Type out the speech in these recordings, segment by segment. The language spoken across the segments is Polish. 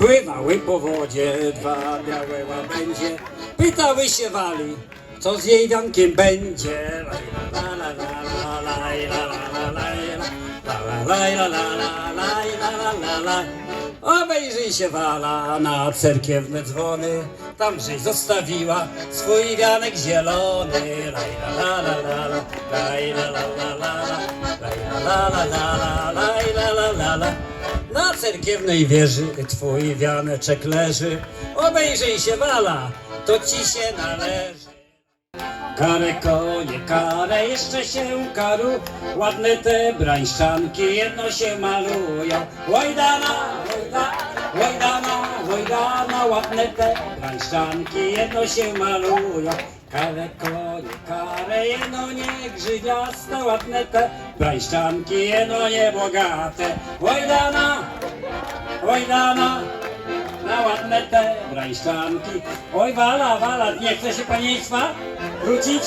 Pływały po wodzie dwa białe łabędzie, pytały się Wali, co z jej dankiem będzie. Obejrzyj się Wala na cerkiewne dzwony, tam żeś zostawiła swój wianek zielony. Na cerkiewnej wieży twój wianeczek leży, obejrzyj się wala, to ci się należy. Kare konie, kare, jeszcze się karu, ładne te brańszczanki, jedno się malują. Łajdana, łajdana, łajdana, łajdana, ładne te brańszczanki, jedno się malują. Kare konie, kare jedno nie grzywiaste, ładne te brańszczanki jedno nie bogate. Łojdana, łojdana, na ładne te brańszczanki. Oj, wala, wala, nie chce się panieństwa wrócić?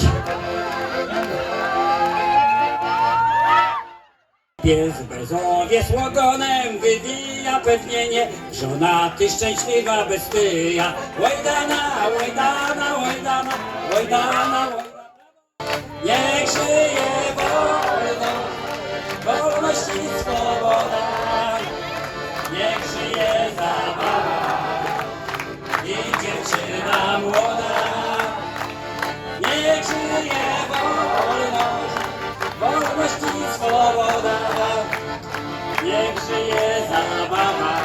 Pies bezowiec łogonem wywija pewnienie, żonaty szczęśliwa bez tyja. Łojdana, łojdana, łojdana, łojdana, łojdana. Niech żyje wolność, wolność i swoboda. Niech żyje zabawa i dziewczyna młoda. Niech żyje wolność, wolność i swoboda. Niech żyje zabawa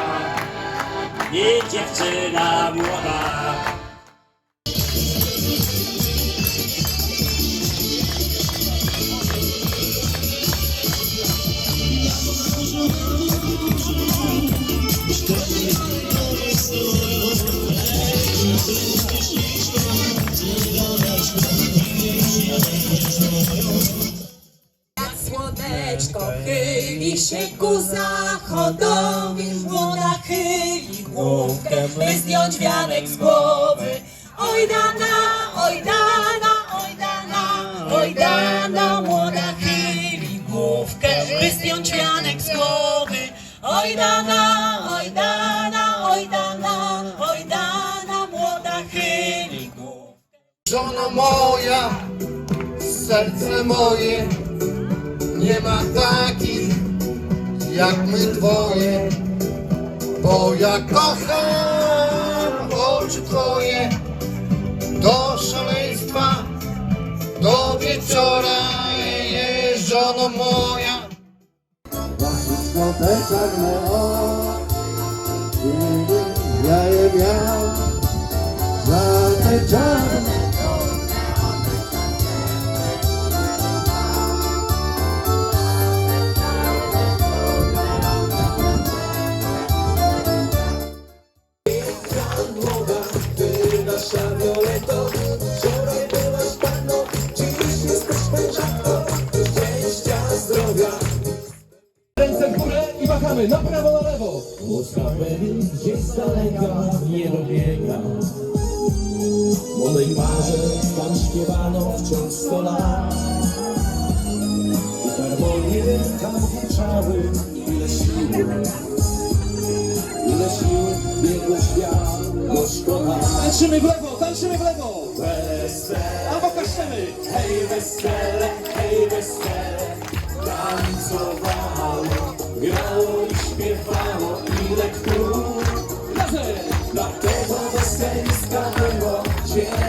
i dziewczyna młoda. Jak słoneczko chyli się ku zachodowi, młoda chyli główkę, by zdjąć wianek z głowy. Oj dana, oj dana, oj dana, oj dana, młoda chyli główkę, by zdjąć wianek z głowy. Oj dana, oj dana, oj dana, oj dana, młoda chyli główkę. Żono moja, serce moje, nie ma takich jak my dwoje, bo ja kocham oczy twoje. Do szaleństwa, do wieczora, żono moja. Wszystko te czarne oczy, ja je miał, za te czarne Ręce w górę i machamy na prawo, na lewo. Pewien gdzieś z daleka nie dobiega. Młodej parze tam śpiewano wciąż sto lat. I harmonie tam wieczały ile sił. Ile sił biegło świat do szkoła. Tańczymy w lewo, tańczymy w lewo. Wesele. Albo kaszczemy. Hej wesele, hej wesele. Tańcowało, grało i śpiewało ile król. Dlatego weseliska było cieni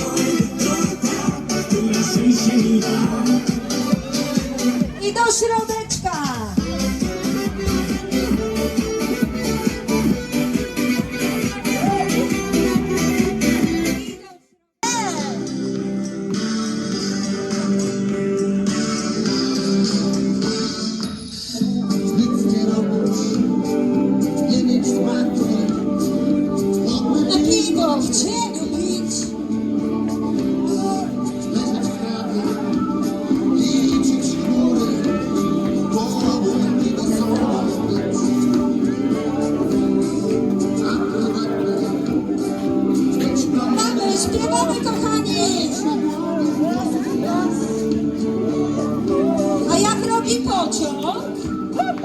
pociąg? Robi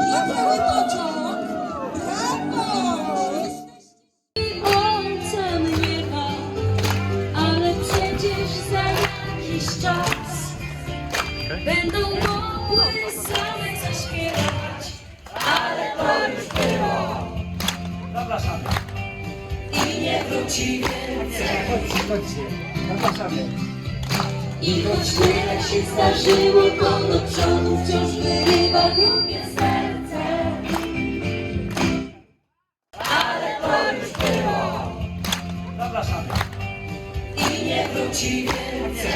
pociąg? Brawo! Ojca mnie ma, ale przecież za jakiś czas będą mogły same zaśpiewać, ale to już było i nie wróci więcej. I choć tyle się zdarzyło, to do przodu wciąż wyrywa drugie serce. Ale to już było i nie wróci więcej.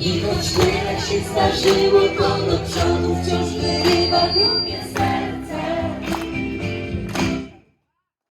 I choć tyle się zdarzyło, to do przodu wciąż wyrywa drugie